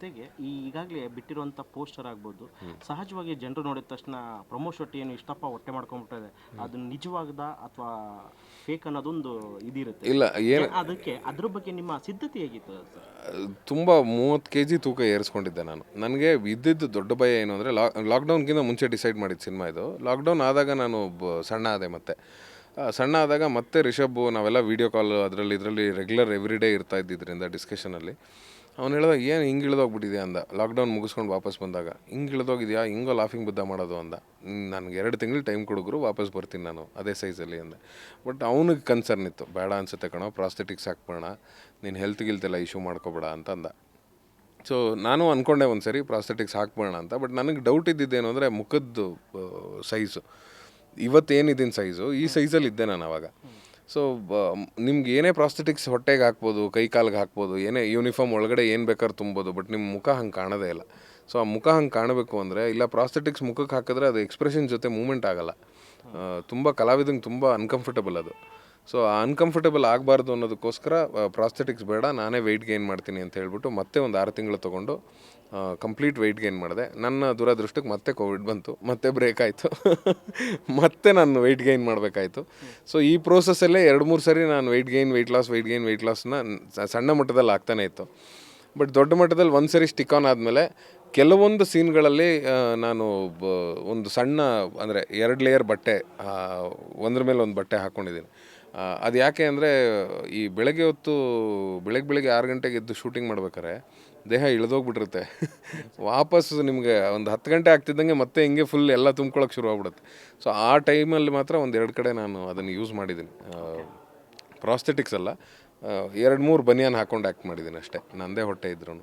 ಜೊತೆಗೆ ಈ ಈಗಾಗಲೇ ಬಿಟ್ಟಿರುವಂಥ ಪೋಸ್ಟರ್ ಆಗ್ಬೋದು ಸಹಜವಾಗಿ ಜನರು ನೋಡಿದ ತಕ್ಷಣ ಪ್ರಮೋದ್ ಶೆಟ್ಟಿ ಏನು ಇಷ್ಟಪ್ಪ ಹೊಟ್ಟೆ ಮಾಡ್ಕೊಂಡ್ಬಿಟ್ಟಿದೆ. ಅದು ನಿಜವಾಗದ ಅಥವಾ ಫೇಕ್ ಅನ್ನೋದೊಂದು ಇದಿರುತ್ತೆ. ಇಲ್ಲ ಏನು ಅದಕ್ಕೆ ಅದ್ರ ಬಗ್ಗೆ ನಿಮ್ಮ ಸಿದ್ಧತೆ ಹೇಗಿತ್ತು ತುಂಬ ಮೂವತ್ತು ಕೆ ಜಿ ತೂಕ ಏರಿಸ್ಕೊಂಡಿದ್ದೆ ನಾನು. ನನಗೆ ಇದ್ದಿದ್ದು ದೊಡ್ಡ ಭಯ ಏನು ಅಂದರೆ ಲಾಕ್ ಲಾಕ್ಡೌನ್ಗಿಂತ ಮುಂಚೆ ಡಿಸೈಡ್ ಮಾಡಿದ್ದು ಸಿನಿಮಾ ಇದು. ಲಾಕ್ಡೌನ್ ಆದಾಗ ನಾನು ಸಣ್ಣ ಆದೆ ಮತ್ತೆ. ಸಣ್ಣ ಆದಾಗ ಮತ್ತೆ ರಿಷಬ್ ನಾವೆಲ್ಲ ವೀಡಿಯೋ ಕಾಲ್ ಅದರಲ್ಲಿ ಇದರಲ್ಲಿ ರೆಗ್ಯುಲರ್ ಎವ್ರಿ ಡೇ ಇರ್ತಾ ಇದ್ದಿದ್ದರಿಂದ ಡಿಸ್ಕಷನಲ್ಲಿ ಅವ್ನು ಹೇಳ್ದ ಏನು ಹಿಂಗೆ ಇಳಿದೋಗ್ಬಿಟ್ಟಿದೆ ಅಂದ. ಲಾಕ್ಡೌನ್ ಮುಗಿಸ್ಕೊಂಡು ವಾಪಸ್ ಬಂದಾಗ. ಹಿಂಗೆ ಇಳಿದೋಗಿದ್ಯಾ? ಹಿಂಗೋ ಲಾಫಿಂಗ್ ಬುದ್ಧ ಮಾಡೋದು? ಅಂದ. ನನಗೆ ಎರಡು ತಿಂಗಳು ಟೈಮ್ ಕೊಡುಗರು, ವಾಪಸ್ ಬರ್ತೀನಿ ನಾನು, ಅದೇ ಸೈಜಲ್ಲಿ, ಅಂದೆ. ಬಟ್ ಅವನಿಗೆ ಕನ್ಸರ್ನ್ ಇತ್ತು. ಬೇಡ ಅನ್ಸುತ್ತೆ ಕಣೋ ಪ್ರಾಸ್ಥೆಟಿಕ್ಸ್ ಹಾಕ್ಬೋಣ ನೀನು ಹೆಲ್ತ್ ಗಿಲ್ತೆಲ್ಲ ಇಶ್ಯೂ ಮಾಡ್ಕೊಬೇಡ, ಅಂತ ಅಂದ. ಸೊ, ನಾನು ಅಂದ್ಕೊಂಡೆ ಒಂದು ಸರಿ ಪ್ರಾಸ್ಥೆಟಿಕ್ಸ್ ಹಾಕ್ಬೋಣ ಅಂತ. ಬಟ್ ನನಗೆ ಡೌಟ್ ಇದ್ದಿದ್ದೇನು ಅಂದರೆ ಮುಖದ್ದು ಸೈಜು. ಇವತ್ತೇನಿದ್ದೀನಿ ಸೈಜು, ಈ ಸೈಜಲ್ಲಿ ಇದ್ದೆ ನಾನು ಅವಾಗ. ಸೊ ನಿಮ್ಗೆ ಏನೇ ಪ್ರಾಸ್ಥೆಟಿಕ್ಸ್ ಹೊಟ್ಟೆಗೆ ಹಾಕ್ಬೋದು, ಕೈ ಕಾಲಿಗೆ ಹಾಕ್ಬೋದು, ಏನೇ ಯೂನಿಫಾರ್ಮ್ ಒಳಗಡೆ ಏನು ಬೇಕಾದ್ರೂ ತುಂಬೋದು ಬಟ್ ನಿಮ್ಮ ಮುಖ ಹಂಗೆ ಕಾಣೋದೇ ಇಲ್ಲ. ಸೊ ಆ ಮುಖ ಹಂಗೆ ಕಾಣಬೇಕು ಅಂದರೆ, ಇಲ್ಲ ಪ್ರಾಸ್ಥೆಟಿಕ್ಸ್ ಮುಖಕ್ಕೆ ಹಾಕಿದ್ರೆ ಅದು ಎಕ್ಸ್ಪ್ರೆಷನ್ ಜೊತೆ ಮೂಮೆಂಟ್ ಆಗಲ್ಲ. ತುಂಬ ಕಲಾವಿದಂಗೆ ತುಂಬ ಅನ್ಕಂಫರ್ಟಬಲ್ ಅದು. ಸೊ ಅನ್ಕಂಫರ್ಟಬಲ್ ಆಗಬಾರ್ದು ಅನ್ನೋದಕ್ಕೋಸ್ಕರ ಪ್ರಾಸ್ಥೆಟಿಕ್ಸ್ ಬೇಡ, ನಾನೇ ವೆಯ್ಟ್ ಗೇನ್ ಮಾಡ್ತೀನಿ ಅಂತ ಹೇಳ್ಬಿಟ್ಟು ಮತ್ತೆ ಒಂದು ಆರು ತಿಂಗಳು ತೊಗೊಂಡು ಕಂಪ್ಲೀಟ್ ವೆಯ್ಟ್ ಗೇನ್ ಮಾಡಿದೆ. ನನ್ನ ದುರದೃಷ್ಟಕ್ಕೆ ಮತ್ತೆ ಕೋವಿಡ್ ಬಂತು, ಮತ್ತೆ ಬ್ರೇಕ್ ಆಯಿತು. ಮತ್ತೆ ನಾನು ವೆಯ್ಟ್ ಗೈನ್ ಮಾಡಬೇಕಾಯ್ತು. ಸೊ ಈ ಪ್ರೋಸೆಸ್ಸಲ್ಲೇ ಎರಡು, ಮೂರು ಸರಿ ನಾನು weight gain weight loss weight gain weight ಲಾಸ್ನ ಸಣ್ಣ ಮಟ್ಟದಲ್ಲಿ ಆಗ್ತಾನೆ ಇತ್ತು. ಬಟ್ ದೊಡ್ಡ ಮಟ್ಟದಲ್ಲಿ ಒಂದು ಸರಿ ಸ್ಟಿಕ್ ಆನ್ ಆದಮೇಲೆ ಕೆಲವೊಂದು ಸೀನ್ಗಳಲ್ಲಿ ನಾನು ಒಂದು ಸಣ್ಣ, ಅಂದರೆ ಎರಡು ಲೇಯರ್ ಬಟ್ಟೆ ಒಂದ್ರ ಮೇಲೆ ಒಂದು ಬಟ್ಟೆ ಹಾಕ್ಕೊಂಡಿದ್ದೀನಿ ಅದು ಯಾಕೆ ಅಂದರೆ ಈ ಬೆಳಗ್ಗೆ ಹೊತ್ತು ಬೆಳಗ್ಗೆ ಬೆಳಗ್ಗೆ ಆರು ಗಂಟೆಗೆ ಎದ್ದು ಶೂಟಿಂಗ್ ಮಾಡ್ಬೇಕಾರೆ ದೇಹ ಇಳಿದೋಗ್ಬಿಟ್ಟಿರುತ್ತೆ. ವಾಪಸ್ ನಿಮಗೆ ಒಂದು ಹತ್ತು ಗಂಟೆ ಆಗ್ತಿದ್ದಂಗೆ ಮತ್ತೆ ಹಿಂಗೆ ಫುಲ್ ಎಲ್ಲ ತುಂಬ್ಕೊಳಕ್ಕೆ ಶುರು ಆಗ್ಬಿಡುತ್ತೆ ಸೊ ಆ ಟೈಮಲ್ಲಿ ಮಾತ್ರ ಒಂದು ಎರಡು ಕಡೆ ನಾನು ಅದನ್ನು ಯೂಸ್ ಮಾಡಿದ್ದೀನಿ. ಪ್ರಾಸ್ಥೆಟಿಕ್ಸ್ ಅಲ್ಲ ಎರಡು ಮೂರು ಬನಿಯಾನ್ ಹಾಕೊಂಡು ಆ್ಯಕ್ಟ್ ಮಾಡಿದ್ದೀನಿ ಅಷ್ಟೇ. ನಂದೇ ಹೊಟ್ಟೆ ಇದ್ರು